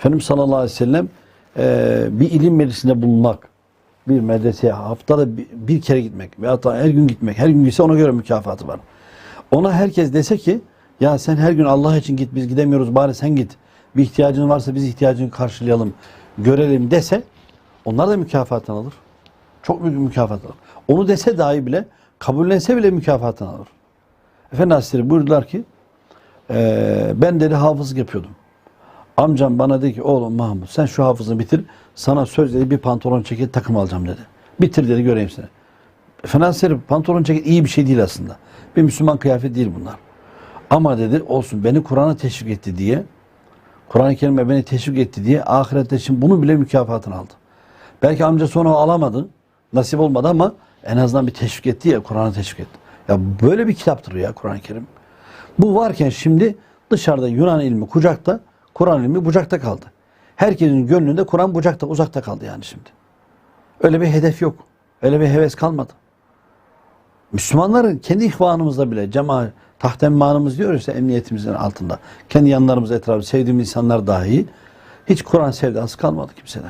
Efendimiz sallallahu aleyhi ve sellem e, bir ilim meclisinde bulunmak, bir medreseye haftada bir, bir kere gitmek da her gün gitmek, her gün gitse ona göre mükafatı var. Ona herkes dese ki ya sen her gün Allah için git biz gidemiyoruz bari sen git. Bir ihtiyacın varsa biz ihtiyacını karşılayalım, görelim dese onlar da mükafatını alır. Çok büyük mükafat alır. Onu dese dahi bile kabullense bile mükafatını alır. Efendi Hazretleri buyurdular ki eee, ben dedi hafızlık yapıyordum. Amcam bana dedi ki oğlum Mahmut sen şu hafızını bitir. Sana söz dedi bir pantolon ceket takım alacağım dedi. Bitir dedi göreyim seni. Hazretleri pantolon ceket iyi bir şey değil aslında. Bir Müslüman kıyafet değil bunlar. Ama dedi olsun beni Kur'an'a teşvik etti diye Kur'an-ı Kerim'e beni teşvik etti diye ahirette için bunu bile mükafatını aldı. Belki amcası onu alamadı. Nasip olmadı ama en azından bir teşvik etti ya Kur'an'ı teşvik etti. Ya böyle bir kitaptır ya Kur'an-ı Kerim. Bu varken şimdi dışarıda Yunan ilmi kucakta, Kur'an ilmi bucakta kaldı. Herkesin gönlünde Kur'an bucakta, uzakta kaldı yani şimdi. Öyle bir hedef yok. Öyle bir heves kalmadı. Müslümanların kendi ihvanımızda bile cemaat tahtemmanımız diyoruz ya emniyetimizin altında. Kendi yanlarımız etrafı sevdiğimiz insanlar dahi hiç Kur'an sevdası kalmadı kimsede.